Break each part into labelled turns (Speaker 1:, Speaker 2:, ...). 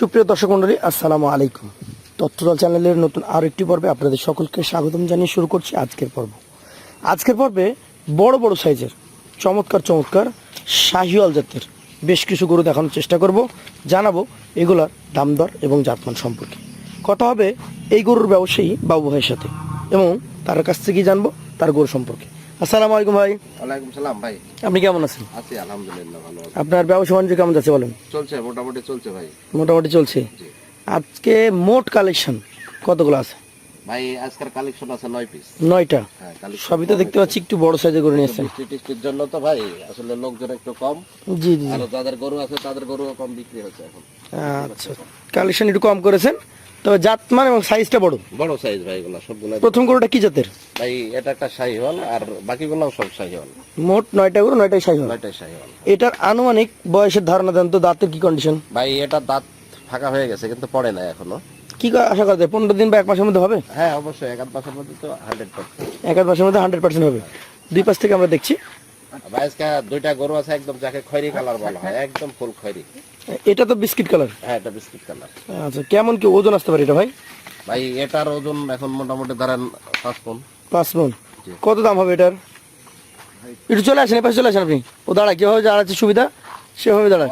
Speaker 1: সুপ্রিয় দর্শক মন্ডলী, আসসালামু আলাইকুম। তথ্যদল চ্যানেলের নতুন আরও একটি পর্বে আপনাদের সকলকে স্বাগতম জানিয়ে শুরু করছি আজকের পর্ব। আজকের পর্বে বড় বড় সাইজের, চমৎকার চমৎকার শাহিওয়াল জাতের বেশ কিছু গরু দেখানোর চেষ্টা করব, জানাব এগুলার দাম দর এবং জাতমান সম্পর্কে। কথা হবে এই গরুর ব্যবসায়ী বাবু ভাইয়ের সাথে এবং তার কাছ থেকেই জানব তার গরু সম্পর্কে। আসসালামু আলাইকুম ভাই।
Speaker 2: ওয়ালাইকুম সালাম ভাই।
Speaker 1: আপনি কেমন আছেন?
Speaker 2: আছি আলহামদুলিল্লাহ ভালো আছি।
Speaker 1: আপনার ব্যবসা বাণিজ্য কেমন যাচ্ছে বলেন?
Speaker 2: চলছে মোটামুটি চলছে ভাই।
Speaker 1: মোটামুটি চলছে। আজকে মোট কালেকশন কতগুলো আছে?
Speaker 2: ভাই আজকের কালেকশন আছে নয় পিস
Speaker 1: নয়টা?
Speaker 2: হ্যাঁ
Speaker 1: সবই তো দেখতে পাচ্ছি একটু বড় সাইজে করে নিয়েছেন।
Speaker 2: টিষ্টির জন্য তো ভাই আসলে লোকজন একটু কম।
Speaker 1: জি জি
Speaker 2: আর যাদের গরু আছে তাদের গরু কম বিক্রি হচ্ছে এখন।
Speaker 1: আচ্ছা কালেকশন একটু কম করেছেন। তবে জাতমান এবং সাইজটা বড়।
Speaker 2: বড় সাইজ ভাই এগুলো সবগুলো
Speaker 1: প্রথম গরুটা কি জাতের?
Speaker 2: ভাই এটা একটা শাহিওয়াল আর বাকিগুলোও সব শাহিওয়াল।
Speaker 1: মোট নয়টা গরু নয়টাই
Speaker 2: নয়টাই শাহিওয়াল।
Speaker 1: এটার আনুমানিক বয়সের ধারণা দেন তো দাঁতের কি কন্ডিশন
Speaker 2: ভাই এটা দাঁত ফাঁকা হয়ে গেছে কিন্তু পড়ে না এখনও।
Speaker 1: কি আশা করা যায় পনেরো দিন বা এক মাসের মধ্যে হবে?
Speaker 2: হ্যাঁ অবশ্যই এক আধ মাসের মধ্যে তো হান্ড্রেড পার্সেন্ট
Speaker 1: এক আধ মাসের মধ্যে হান্ড্রেড পার্সেন্ট হবে। দুই পাশ থেকে আমরা দেখছি।
Speaker 2: ভাই দুইটা গরু আছে একদম যাকে খয়রি কালার বলা হয় একদম ফুল খয়রি।
Speaker 1: এটা তো বিস্কিট কালার?
Speaker 2: হ্যাঁ এটা বিস্কিট কালার।
Speaker 1: আচ্ছা কেমন কি ওজন আসতে পারে এটা ভাই?
Speaker 2: ভাই এটার ওজন এখন মোটামুটি ধরেন পাঁচ পন
Speaker 1: পাঁচ
Speaker 2: জি।
Speaker 1: কত দাম হবে এটার? একটু চলে আসেন এপাশে চলে আসেন আপনি। ও দাঁড়া কীভাবে দাঁড়াচ্ছে সুবিধা? সেভাবে দাঁড়ায়।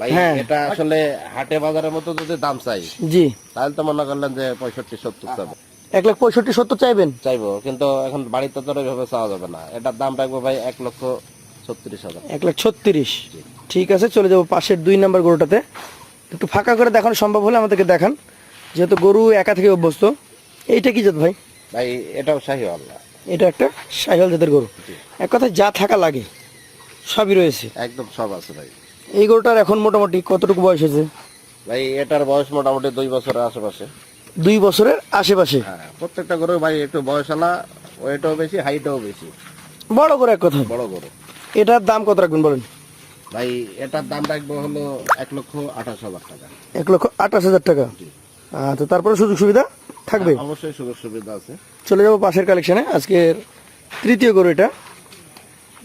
Speaker 2: ভাই
Speaker 1: হ্যাঁ।
Speaker 2: এটা আসলে হাটে বাজারের মতো যদি দাম চাই
Speaker 1: জি।
Speaker 2: তাহলে তো মনে করলেন যে পঁয়ষট্টি সত্তর চাবো।
Speaker 1: এক লাখ পঁয়ষট্টি সত্তর চাইবেন?
Speaker 2: চাইব কিন্তু এখন বাড়িতে তো ওইভাবে চাওয়া যাবে না। এটার দাম রাখব ভাই এক লক্ষ ছত্রিশ হাজার।
Speaker 1: এক লাখ ছত্রিশ। ঠিক আছে চলে যাব পাশের দুই নাম্বার গরুটাতে। একটু ফাঁকা করে দেখানো সম্ভব হলে আমাদেরকে দেখান যেহেতু গরু একা থেকে অভ্যস্ত। এইটা কি জাত ভাই?
Speaker 2: ভাই এটাও শাহিওয়াল।
Speaker 1: এটা একটা সাইহল জাতের গরু। এক কথায় যা থাকা লাগে সবই রয়েছে।
Speaker 2: একদম সব আছে ভাই।
Speaker 1: এই গরুটার এখন মোটামুটি কতটুকু বয়স হয়েছে?
Speaker 2: ভাই এটার বয়স মোটামুটি দুই বছরের আশেপাশে।
Speaker 1: দুই বছরের আশেপাশে?
Speaker 2: হ্যাঁ প্রত্যেকটা গরু ভাই একটু বয়সালা ওয়েটও বেশি হাইটও বেশি।
Speaker 1: বড় গরু এক কথা।
Speaker 2: বড় গরু।
Speaker 1: এটার দাম কত রাখবেন বলেন?
Speaker 2: ভাই এটার দাম রাখব হলো এক লক্ষ আঠাশ হাজার টাকা।
Speaker 1: এক লক্ষ আঠাশ হাজার টাকা? আচ্ছা তারপরে সুযোগ সুবিধা থাকবে?
Speaker 2: অবশ্যই সুযোগ সুবিধা আছে।
Speaker 1: চলে যাব পাশের কালেকশনে আজকের তৃতীয় গরু এটা।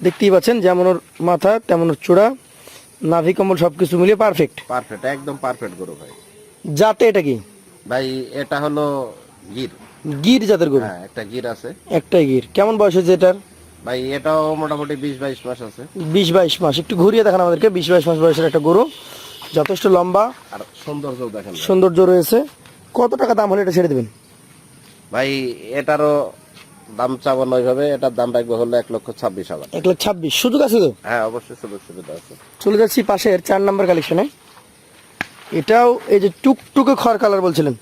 Speaker 1: দেখতেই পাচ্ছেন যেমন ওর মাথা তেমন ওর চূড়া নাভি কম্বল সব কিছু মিলিয়ে পারফেক্ট
Speaker 2: পারফেক্ট একদম পারফেক্ট গরু ভাই।
Speaker 1: জাতে এটা কি?
Speaker 2: ভাই এটা হলো গির।
Speaker 1: গির জাতের গরু?
Speaker 2: হ্যাঁ একটা গির আছে।
Speaker 1: একটাই গির। কেমন বয়স হয়েছে এটার?
Speaker 2: ভাই এটাও মোটামুটি বিশ বাইশ মাস আছে।
Speaker 1: বিশ বাইশ মাস। একটু ঘুরিয়ে দেখান আমাদেরকে বিশ বাইশ মাস বয়সের একটা গরু। যথেষ্ট লম্বা।
Speaker 2: আর সৌন্দর্য দেখেন
Speaker 1: সৌন্দর্য রয়েছে। কত টাকা দাম হলে এটা ছেড়ে দেবেন?
Speaker 2: ভাই এটারও দাম চাবো না ওইভাবে এটার দাম রাখব হলো এক লক্ষ ছাব্বিশ হাজার।
Speaker 1: এক লাখ ছাব্বিশ। সুযোগ আছে তো?
Speaker 2: হ্যাঁ অবশ্যই সুযোগ সুবিধা আছে।
Speaker 1: চলে যাচ্ছি পাশের চার নাম্বার কালেকশনে এটাও এই যে টুকটুকে খড় কালার বলছিলেন।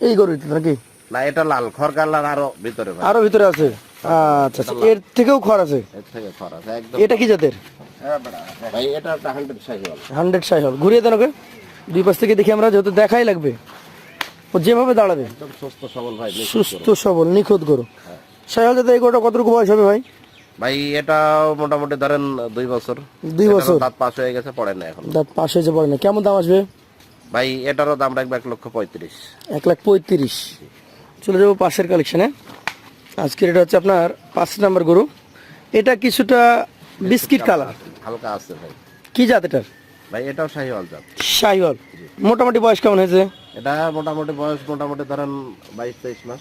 Speaker 1: এই গরুটা নাকি?
Speaker 2: না এটা লাল। খড় কালার আরও ভিতরে
Speaker 1: আরও ভিতরে আছে। আচ্ছা আচ্ছা। এর থেকেও খড় আছে?
Speaker 2: এর থেকে খড় আছে একদম।
Speaker 1: এটা কি জাতের?
Speaker 2: ভাই এটা একটা হান্ড্রেড সাইকেল
Speaker 1: হান্ড্রেড সাইহল ঘুরিয়ে দেন ওকে। দুই পাশ থেকে দেখি আমরা যেহেতু দেখাই লাগবে। ও যেভাবে দাঁড়াবে।
Speaker 2: সুস্থ সবল ভাই
Speaker 1: সুস্থ। সবল নিখুঁত গরু। সাইহল জাতের এই গরুটা কতটুকু বয়স হবে ভাই?
Speaker 2: ভাই এটাও মোটামুটি ধরেন দুই বছর।
Speaker 1: দুই বছর?
Speaker 2: দাঁত পাশ হয়ে গেছে পড়ে না এখন।
Speaker 1: দাঁত পাশে এসে পড়ে না কেমন দাম আসবে?
Speaker 2: ভাই এটারও দাম রাখবে এক লক্ষ পঁয়ত্রিশ।
Speaker 1: এক লাখ পঁয়ত্রিশ। চলে যাব পাশের কালেকশনে আজকের এটা হচ্ছে আপনার পাঁচ নাম্বার গরু। এটা কিছুটা বিস্কিট কালার।
Speaker 2: হালকা আছে ভাই।
Speaker 1: কি জাত এটার?
Speaker 2: ভাই এটাও শাহিওয়াল জাত।
Speaker 1: শাহিওয়াল। মোটামুটি বয়স কেমন হয়েছে?
Speaker 2: এটা মোটামুটি বয়স মোটামুটি ধরেন বাইশ তেইশ মাস।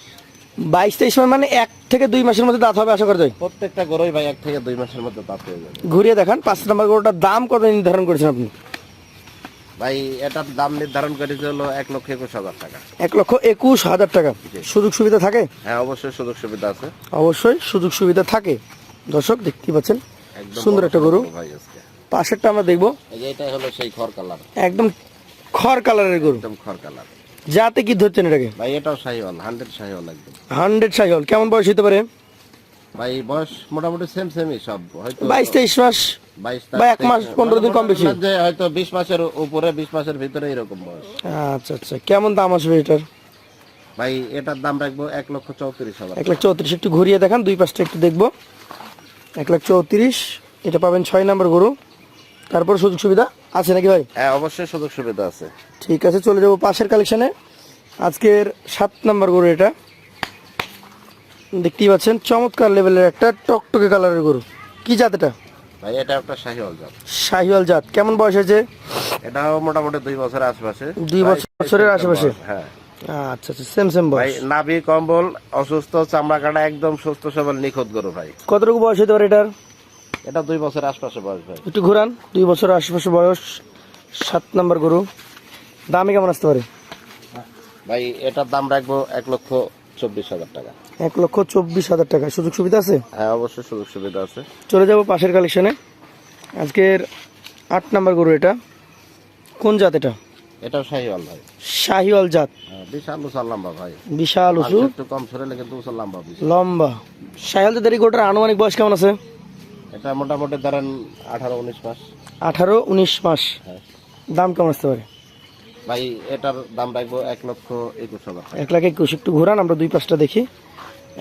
Speaker 1: বাইশ তেইশ মাস মানে এক থেকে দুই মাসের মধ্যে দাঁত হবে আশা করা যায়?
Speaker 2: প্রত্যেকটা গরুই ভাই এক থেকে দুই মাসের মধ্যে দাঁত হয়ে যাবে।
Speaker 1: ঘুরিয়ে দেখান পাঁচ নাম্বার গরুটার দাম কত নির্ধারণ করেছেন আপনি?
Speaker 2: ভাই এটার দাম নির্ধারণ করেছে হলো এক লক্ষ একুশ হাজার টাকা।
Speaker 1: এক লক্ষ একুশ হাজার টাকা। সুযোগ সুবিধা থাকে?
Speaker 2: হ্যাঁ অবশ্যই সুযোগ সুবিধা আছে।
Speaker 1: অবশ্যই সুযোগ সুবিধা থাকে। দর্শক দেখতেই পাচ্ছেন সুন্দর একটা গরু। পাশেরটা আমরা দেখব।
Speaker 2: এটাই হলো সেই খড় কালার।
Speaker 1: একদম খড় কালারের গরু।
Speaker 2: একদম খড় কালার।
Speaker 1: যাতে কি ধরছেন এটাকে?
Speaker 2: ভাই এটাও শাহিওয়াল হান্ড্রেড শাহিওয়াল একদম।
Speaker 1: হান্ড্রেড সাইকেল কেমন বয়স হতে পারে?
Speaker 2: ভাই বয়স মোটামুটি সেম সেমই সব। হয়তো
Speaker 1: বাইশ তেইশ মাস
Speaker 2: বাইশ
Speaker 1: বা এক মাস, পনেরো দিন কম বেশি।
Speaker 2: যে হয়তো বিশ মাসের উপরে বিশ মাসের ভিতরে এরকম বয়স।
Speaker 1: আচ্ছা আচ্ছা। কেমন দাম আসবে এটার?
Speaker 2: ভাই এটার দাম রাখব এক লক্ষ চৌত্রিশ হাজার
Speaker 1: এক লাখ চৌত্রিশ। একটু ঘুরিয়ে দেখান দুই পাশটা একটু দেখব। এক লাখ চৌত্রিশ এটা পাবেন ছয় নাম্বার গরু। তারপর সুযোগ সুবিধা আছে নাকি ভাই?
Speaker 2: হ্যাঁ অবশ্যই সুযোগ সুবিধা আছে।
Speaker 1: ঠিক আছে চলে যাব পাশের কালেকশনে আজকের সাত নম্বর গরু এটা। দেখতেই পাচ্ছেন চমৎকার লেভেলের একটা টকটকে কালারের গরু। কি জাত এটা?
Speaker 2: ভাই এটা একটা শাহিওয়াল জাত।
Speaker 1: শাহিওয়াল জাত। কেমন বয়স হয়েছে?
Speaker 2: এটাও মোটামুটি দুই বছরের আশেপাশে।
Speaker 1: দুই বছর- বছরের আশেপাশে?
Speaker 2: হ্যাঁ।
Speaker 1: আচ্ছা আচ্ছা সেম সেম
Speaker 2: ভাই
Speaker 1: বয়স।
Speaker 2: নাভি কম্বল অসুস্থ চামড়া কাটা একদম সুস্থ সবল নিখুঁত গরু ভাই।
Speaker 1: কতটুকু বয়স হতে পারে এটার?
Speaker 2: এটা দুই বছরের আশপাশে বয়স ভাই।
Speaker 1: একটু ঘুরান দুই বছর আশেপাশে বয়স সাত নাম্বার গরু। দামে কেমন আসতে পারে?
Speaker 2: ভাই এটার দাম রাখব এক লক্ষ চব্বিশ হাজার টাকা।
Speaker 1: এক লক্ষ চব্বিশ হাজার টাকা। সুযোগ সুবিধা আছে?
Speaker 2: হ্যাঁ অবশ্যই সুযোগ সুবিধা আছে।
Speaker 1: চলে যাব পাশের কালেকশনে আজকের আট নাম্বার গরু এটা। কোন জাত এটা?
Speaker 2: এটাও শাহিওয়াল ভাই।
Speaker 1: শাহিওয়াল জাত।
Speaker 2: হ্যাঁ, বিশাল উঁচাল লম্বা ভাই।
Speaker 1: বিশাল উঁচু
Speaker 2: একটু কম সরেলে কিন্তু উঁচাল লম্বা
Speaker 1: লম্বা। শাহিওয়াল জাতের এই গরুটার আনুমানিক বয়স কেমন আছে?
Speaker 2: এটা মোটামুটি ধরেন আঠারো উনিশ মাস।
Speaker 1: আঠারো উনিশ মাস।
Speaker 2: হ্যাঁ।
Speaker 1: দাম কেমন আসতে পারে?
Speaker 2: ভাই এটার দাম রাখব এক লক্ষ একুশ হাজার
Speaker 1: এক লাখ একুশ একটু ঘোরান আমরা দুই পাঁচটা দেখি।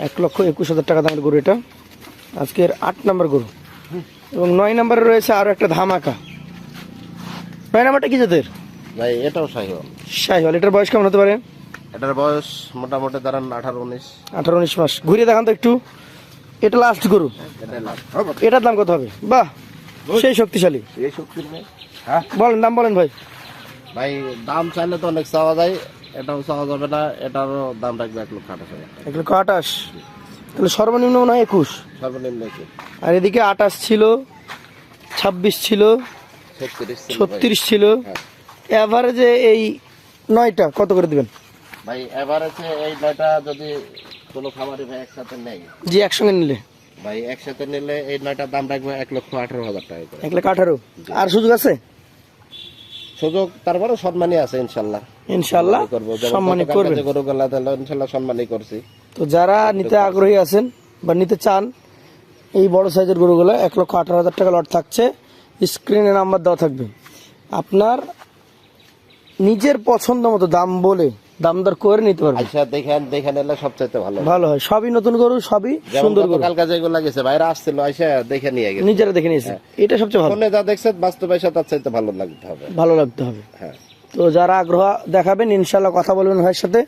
Speaker 1: এক লক্ষ একুশ হাজার টাকা দামের গরু এটা। আজকের আট নাম্বার গরু। এবং নয় নাম্বারে রয়েছে আরও একটা ধামাকা। নয় নাম্বারটা কি জাতের?
Speaker 2: ভাই এটাও শাহিওয়াল
Speaker 1: শাহিওয়াল এটার বয়স কেমন হতে পারে?
Speaker 2: এটার বয়স মোটামুটি ধরেন আঠারো উনিশ।
Speaker 1: আঠারো উনিশ মাস। ঘুরিয়ে দেখান তো একটু। এটা লাস্ট গরু। এটার দাম কত হবে? বাহ সেই শক্তিশালী।
Speaker 2: হ্যাঁ।
Speaker 1: বলেন দাম বলেন ভাই।
Speaker 2: ভাই দাম চাইলে তো অনেক চাওয়া যায় এটাও চাওয়া যাবে না এটারও দাম রাখবে এক লক্ষ আঠাশ হাজার
Speaker 1: এক লক্ষ আঠাশ? তাহলে সর্বনিম্ন মনে হয় একুশ?
Speaker 2: সর্বনিম্ন কি
Speaker 1: আর এদিকে আঠাশ ছিল ছাব্বিশ ছিল
Speaker 2: ছত্রিশ ছিল
Speaker 1: ছিল।
Speaker 2: হ্যাঁ।
Speaker 1: অ্যাভারেজে এই নয়টা কত করে দিবেন?
Speaker 2: ভাই এভারেজে এই নয়টা যদি কোনো খামারি ভাই একসাথে নেই
Speaker 1: জি একসঙ্গে নিলে।
Speaker 2: ভাই একসাথে নিলে এই নয়টার দাম রাখবে এক লক্ষ আঠারো হাজার টাকা
Speaker 1: এক লাখ আঠারো? আর সুযোগ আছে?
Speaker 2: সুযোগ তারপরে সম্মানই আছে ইনশাল্লাহ।
Speaker 1: ইনশাল্লাহ
Speaker 2: সম্মানই করবে ইনশাল্লাহ সম্মানই করছি।
Speaker 1: তো যারা নিতে আগ্রহী আছেন বা নিতে চান এই বড় সাইজের গরুগুলো এক লক্ষ আঠারো হাজার টাকা লট থাকছে। স্ক্রিনে নাম্বার দেওয়া থাকবে। আপনার নিজের পছন্দ মতো দাম বলে দাম দর করে নিতে পারবে।
Speaker 2: আচ্ছা দেখেন দেখেন এলে সবচেয়ে ভালো।
Speaker 1: ভালো হয়। সবই নতুন গরু সবই সুন্দর গরু।
Speaker 2: যেগুলো গেছে ভাইরা আসছিল আইসা দেখে নিয়ে গেছে।
Speaker 1: নিজেরা দেখে নিয়েছে। এটা সবচেয়ে ভালো।
Speaker 2: ফোনে যা দেখছে বাস্তবে তার চাইতে ভালো লাগতে হবে।
Speaker 1: ভালো লাগতে হবে।
Speaker 2: হ্যাঁ।
Speaker 1: তো যারা আগ্রহ দেখাবেন ইনশাল্লাহ কথা বলবেন ভাইয়ের সাথে।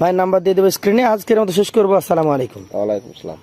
Speaker 1: ভাইয়ের নাম্বার দিয়ে দেবো স্ক্রিনে আজকের মতো শেষ করব। আসসালামু আলাইকুম।
Speaker 2: ওয়ালাইকুম আসসালাম।